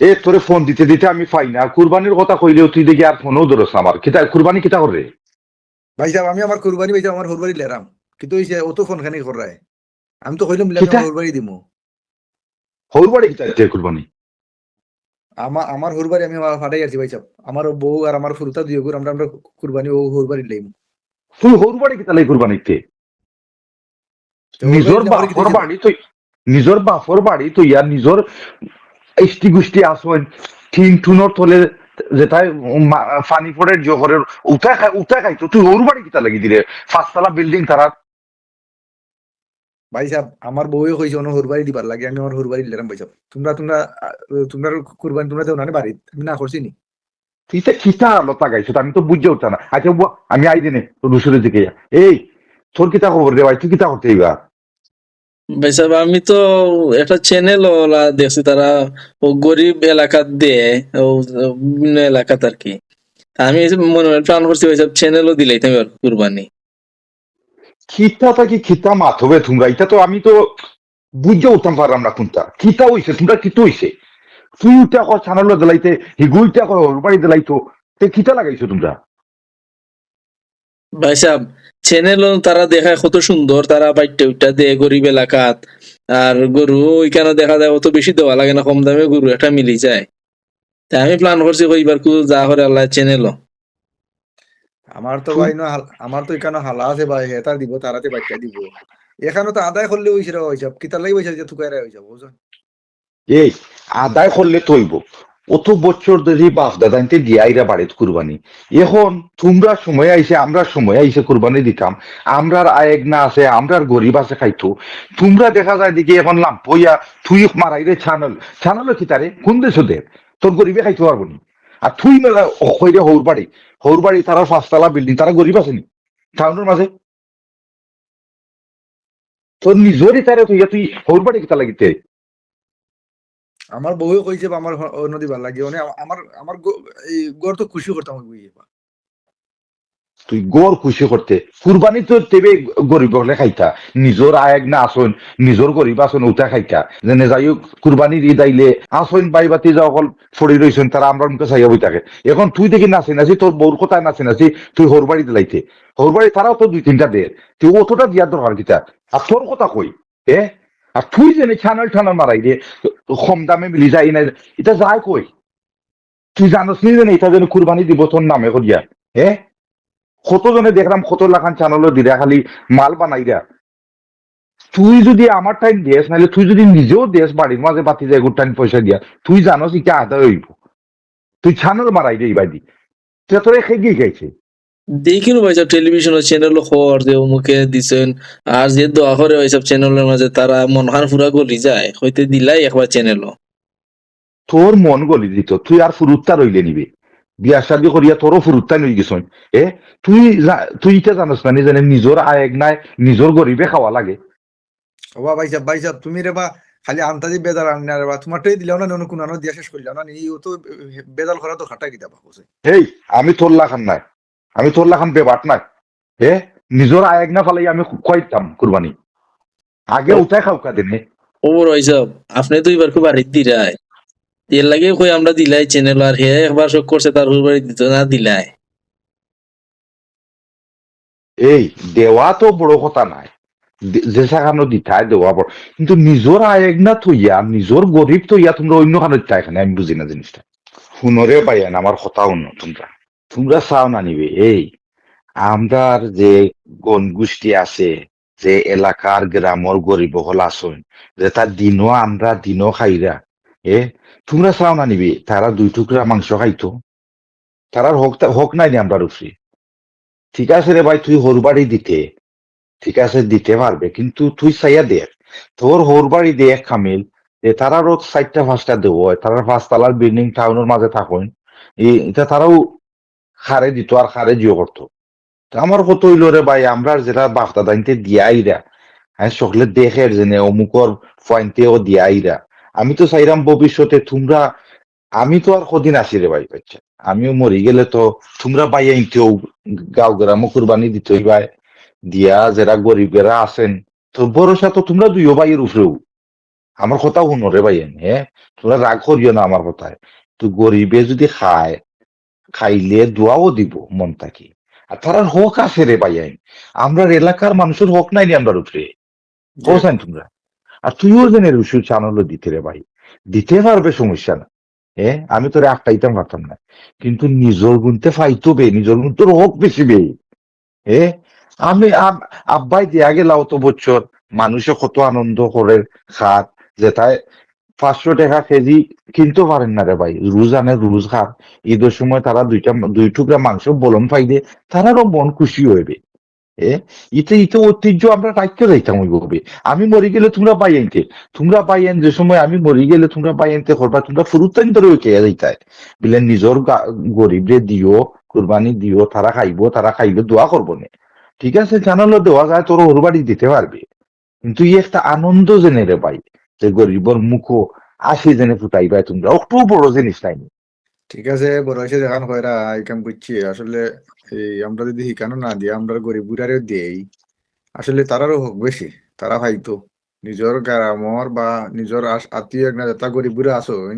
এ তোরে ফোন দিতে দিতে আমি পাই না। কুরবানির কথা কইলেও তুই দেখি আর ফোনও ধরস আমার। কিতা কুরবানি কিতা করে? ভাই সাহেব আমি আমার কুরবানি ভাই সাহেব আমার হুরবাড়ি লেরাম কিন্তু ওই যে অত ফোন খানি করায়। আমি তো কইলাম? আমার হুরবাড়ি দিমু। হৌর বাড়ি কিতা দিতে কুরবানি? আমার আমার হুরবাড়ি আমি আমার ফাটাই আছি ভাই সাহেব। আমার বউ আর আমার ফুরুতা দুই গুর আমরা আমরা কুরবানি ও হুরবাড়ি লাইম। তুই হৌর বাড়ি কিতা লাই কুরবানিতে নিজর বাপর বাড়ি তুই নিজর বাপর বাড়ি তুই আর নিজর ইষ্টি গুষ্টি আসন ঠিন ঠুনর তলে যেটাই ফানি পড়ে জহরের উঠা খাই উঠা খাইতো তুই হৌর বাড়ি কিতা লাগি দিলে? পাঁচতলা বিল্ডিং তারা ভাই সাহেব আমার বউয়ে কইছে অন্য হুরবাড়ি দিবার লাগে আমি আমার হুরবাড়ি লেরাম ভাই সাহেব। তোমরা তোমরা তোমরা কুরবানি তোমরা দেও না বাড়িত? আমি না করছি নি। কিতা কিতা আলোতা গাইছো আমি তো বুঝে উঠা না। আচ্ছা আমি আই দিনে তোর দুসরে দিকে এই তোর কিতা খবর রে ভাই? তুই কিতা করতে এইবা ভাই সাহেব আমি তো একটা চ্যানেল ওলা দেখছি তারা ও গরিব এলাকাত দেয় ও বিভিন্ন এলাকাত আর কি। আমি মনে হয় প্ল্যান করছি ভাই সাহেব চ্যানেলও দিলাইতাম এবার কুরবানি। খিতা থাকি খিতা মাথবে তোমরা? এটা তো আমি তো বুঝে উঠতাম পারলাম না কোনটা। খিতা হইছে তোমরা কিতো হইছে। তুই উঠে কর ছানালো দিলাইতে হিগুইটা কর বাড়ি দিলাইতো। তে খিতা লাগাইছো তোমরা? ভাই সাহেব চ্যানেলও তারা দেখায় কত সুন্দর তারা বাইটটা উইটা দেয় গরিব এলাকাত। আর গরু ওইখানে দেখা যায় অত বেশি দেওয়া লাগে না কম দামে গরু একটা মিলি যায়। তাই আমি প্ল্যান করছি কইবার কু যা করে আল্লাহ চ্যানেলও আমার তো ভাই না আমার তো এখানে হালা আছে ভাই এটা দিব তারাতে বাচ্চা দিব। এখানে তো আদায় করলে হইছে রে হইছে কিতা লাগি হইছে যে তুকাইরা হইছে বুঝছ এই আদায় করলে তৈব অত বছর ধরে বাপ দাদাইতে দিয়াইরা বাড়িত কুরবানি। এখন তোমরা সময় আইসে, আমরা সময় আইসে কুরবানি দিতাম। আমরার আয়েক না আছে, আমরার গরিব আছে খাইতো। তোমরা দেখা যায় দেখি এখন লাম পইয়া তুই মারাইরে ছানল। ছানল কি তারে? কোন দেশ ওদের? তোর গরিবে খাইতে পারব নি। আর থুই মেলা হইরে হৌর বাড়ি। হৌর বাড়ি তারা পাঁচতলা বিল্ডিং তারা গরিব আছে নি? টাউনের মাঝে? তোর নিজরই তারে তুই তুই হৌর বাড়ি কিতা লাগিতে? আমার বউয়ে কইছে, আমার অন্য দিবার লাগে মানে আমার আমার এই গড় তো খুশি করতাম ওই বইয়ে তুই গড় খুশি করতে, কুরবানি তো তেবে গরিব হলে খাইতা, নিজর আয়েক না আসন নিজর গরিব আসন উঠা খাইতা। যেনে যাই হোক কুরবানি দি দাইলে আসন বাই বাতি যা অকল ফড়ি রইছেন, তারা আমরা মুখে চাইয়া বই থাকে এখন তুই দেখি নাচি নাচি, তোর বউর কথা নাচি নাচি, তুই হর বাড়ি দিলাইতে হর বাড়ি তারাও তো দুই তিনটা দে তুই অতটা দিয়ার দরকার কিতা? আর তোর কথা কই, এ? আর তুই যেন ছানাল ঠানাল মারাই রে কম দামে মিলি যায় না এটা যায় কই তুই জানোস নি যেন এটা যেন কুরবানি দিব তোর নামে করিয়া হ্যাঁ কতজনে দেখলাম কত লাখান চ্যানেলও দিলে খালি মাল বানাইরা তুই যদি আমার টাইম দিস নাহলে তুই যদি নিজেও দেশ বাড়ির মাঝে বাতি যায় গুড টাইম পয়সা দিয়া তুই জানোস ইটা আদায় হইব তুই চ্যানেল মারাই রে এইবাদি তুই তোর খেয়ে গেছে দেখিনো ভাই সাহেব টেলিভিশনের চ্যানেলও খবর যে অমুকে দিছেন। আর যে দোয়া করে ওইসব চ্যানেলের মাঝে তারা মন খান পুরা গলি যায়। হইতে দিলাই একবার চ্যানেলও তোর মন গলি দিত তুই আর ফুরুত্তা রইলে নিবে। বিয়া শাদি করিয়া তোরও ফুরুত্তা লই গেছন এ তুই তুই ইটা জানোস না জানে নিজর আয়েক নাই নিজর গরিবে খাওয়া লাগে। ওবা ভাই সাহেব ভাই সাহেব তুমি রে বা খালি আন্তাজি বেজাল আনি না রে বা তোমারটাই দিলাও না কোনো দিয়া শেষ করলাম না এই ও তো বেজাল করা তো খাটা কিতা বাকুছে এই আমি তোর লাখান নাই। আমি তোর লাখান বেবাট নাই। হে নিজর আয়েক না ফালাই আমি কইতাম কুরবানি। আগে উঠাই খাওকা দেনে ও বড় সাহেব আপনি তো এবার খুব বাড়ির দিলাই এর লাগে কই আমরা দিলাই চ্যানেল আর হে একবার শোক করছে তার হুর বাড়ি দিত না দিলাই। এই দেওয়া তো বড় কথা নাই। যে সাখানো দিঠাই দেওয়া বড়। কিন্তু নিজর আয়েক না থইয়া নিজর গরিব থইয়া তোমরা অন্য খানো দিতা এখানে আমি বুঝি না জিনিসটা। শুনরে পাইয়ান আমার কথা অন্য তোমরা। তোমরা চাও না নিবে। এই আমরার যে গণগোষ্ঠী আছে, যে এলাকার গ্রামর গরিব হল আসন যে তার দিনও আমরা দিনও খাইরা এ, তোমরা চাও না নিবে। তারা দুই টুকরা মাংস খাইতো। তারার হক হক নাই নি আমরা রুফি ঠিক আছে রে ভাই, তুই হোর বাড়ি দিতে। ঠিক আছে, দিতে পারবে কিন্তু তুই চাইয়া দেখ তোর হোর বাড়ি দেখ কামিল যে তারারও চারটা পাঁচটা দেবো তারার পাঁচতলার বিল্ডিং টাউনের মাঝে থাকুন। এটা তারাও হারে দিত আর হারে জিও করতো। আমার কত হইল রে ভাই, আমরা যেটা বাগদা দাইতে দিয়াইরা হ্যাঁ সকলে দেখে যে অমুকর পয়েন্টেও দিয়াইরা আমি তো চাইরাম ভবিষ্যতে তোমরা, আমি তো আর কদিন আসি রে ভাই বাচ্চা আমিও মরি গেলে তো তোমরা বাইয়া ইনতেও গাঁও গ্রামও কুরবানি দিতেই ভাই দিয়া যারা গরিবেরা আছেন, তো ভরসা তো তোমরা দুইও ভাইয়ের উপরেও। আমার কথা শুনো রে ভাই হ্যাঁ তোমরা রাগ করিও না আমার কথায়। তো গরিবে যদি খায় খাইলে দোয়াও দিব মন থাকি। আর তার হক আছে রে ভাই আমরা এলাকার মানুষের হক নাই আমরা উপরে। বুঝছেন তোমরা? আর তুইও জেনে রুসু চানলো দিতে রে ভাই। দিতে পারবে সমস্যা না। হ্যাঁ আমি তোরে আটকাইতাম পারতাম না। কিন্তু নিজর গুনতে ফাইতো বে নিজর গুণ তোর হক বেশি বে। এ আমি আব- আব্বাই দিয়া গেল তো বছর মানুষে কত আনন্দ করে খাত যেটায় পাঁচশো টাকা কেজি কিনতে পারেন না রে ভাই। রোজ আনে, রোজ খাত ঈদের সময় তারা দুইটা, দুই টুকরা মাংস বলন পাইলে তারারও মন খুশি হইবে। ইতে ইতে ঐতিহ্য আমরা রাখতে যাইতাম আমি মরি গেলে তোমরা পাই আনতে। তোমরা পাই আন যে সময় আমি মরি গেলে তোমরা পাই আনতে করবা, তোমরা ফুরুতান ধরে কে যাইতাই বিলে নিজর গরিবরে দিও, কুরবানি দিও, তারা খাইবো, তারা খাইলে দোয়া করব না। ঠিক আছে, জানালো দেওয়া যায়, তোর ওর বাড়ি দিতে পারবে। কিন্তু ই একটা আনন্দ জেনে রে ভাই। যে গরিবর মুখো আসি জেনে ফুটাইবাই তোমরা। একটু বড় জিনিস নাই। ঠিক আছে, বড় হয়েছে দেখান কয়রা আইকাম বুঝছি আসলে এই আমরা যদি শিখানো না দিয়ে আমরা গরিব বুড়ারে দেই। আসলে তারারও হোক বেশি, তারা হয়তো নিজর গ্রামর বা নিজর আত্মীয় না যেটা গরিব বুড়া আসুন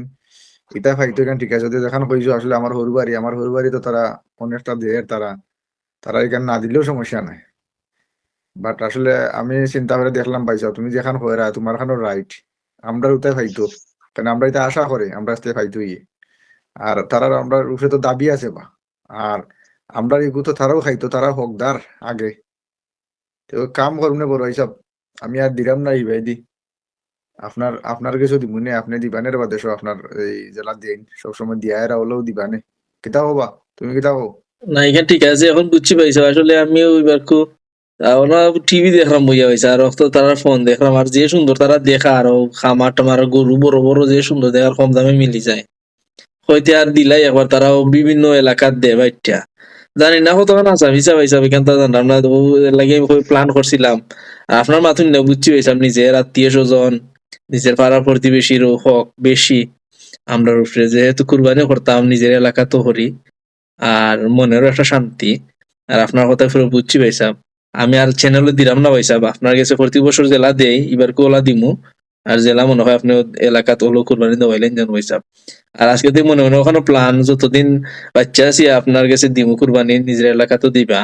এটা হয়তো এখানে ঠিক আছে। যদি দেখান কইছো, আসলে আমার হরু বাড়ি, আমার হরু বাড়ি তো তারা অনেকটা দেয় তারা তারা এখানে না দিলেও সমস্যা নাই। বাট আসলে আমি চিন্তা করে দেখলাম, পাইছো, তুমি যেখান কয়রা তোমার খানো রাইট আমরা উতাই ফাইতো। কারণ আমরা এটা আশা করি, আমরা আসতে ফাইতো ইয়ে। আর তারা, আমরা উপরে তো দাবি আছে বা। আর আমরা এগু তো তারাও খাইতো তারা হকদার আগে। তো কাম করুন বড় হিসাব আমি আর দিলাম না ভাই দি আপনার আপনার কিছু দিবনে আপনি দিবানের বা দেশো আপনার এই জেলা দিন সবসময় দিয়া এরা হলেও দিবানে। কিতা হবা? তুমি কিতা হো না, এখানে ঠিক আছে, এখন বুঝছি পাইছো আসলে আমিও এবার কো টিভি দেখলাম বইয়া হয়েছে, আর তো তারা ফোন দেখলাম, আর যে সুন্দর তারা দেখা, আর খামার টামার গরু, বড় বড় যে সুন্দর দেখার কম দামে মিলি যায়। হইতে আর দিলাই একবার, তারাও বিভিন্ন এলাকার দে বাইটা জানি না কত না আসাম হিসাব হিসাব এখান থেকে জানলাম না তো লাগে প্ল্যান করছিলাম। আপনার মাথুন না বুঝছি পাইছিলাম নিজের আত্মীয় স্বজন, নিজের পাড়া প্রতিবেশীরও হক, বেশি আমরা উপরে যেহেতু কুরবানি করতাম, নিজের এলাকা তো করি আর মনেরও একটা শান্তি। আর আপনার কথা ফিরে বুঝছি পাইসাম আমি আর চ্যানেলে দিলাম না পাইসাব আপনার কাছে প্রতি বছর জেলা দেই এবার ওলা দিমু। আর জেলা মনে হয় আপনি এলাকাত হলো কুরবানি দেওয়াইলেন জানো পাইসাব আর আজকে দিয়ে মনে হয় ওখানে প্ল্যান যতদিন বাচ্চা আছি আপনার কাছে দিমু কুরবানি নিজের এলাকাতেও দিবা।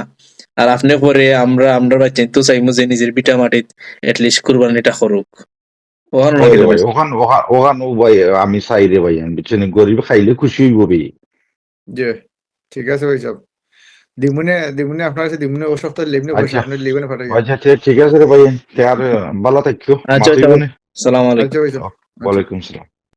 আর আপনি পরে আমরা আমরা বাচ্চা তো চাইমু যে নিজের পিঠা মাটিত এটলিস্ট কুরবানিটা করুক। ভাই, ভাই আমি চাই রে ভাই আমি বুঝছেন গরিব খাইলে খুশি হইব ঠিক আছে ভাই সব দিমুনে দিমুনে আপনার কাছে দিমুনে ও সপ্তাহে লেবনে বসে। আপনি লেবেনে ফাটাই আচ্ছা ঠিক- আছে রে ভাই। তে আর ভালো থাকিও আচ্ছা। সালাম আলাইকুম। আচ্ছা ভাই সব ওয়ালাইকুম সালাম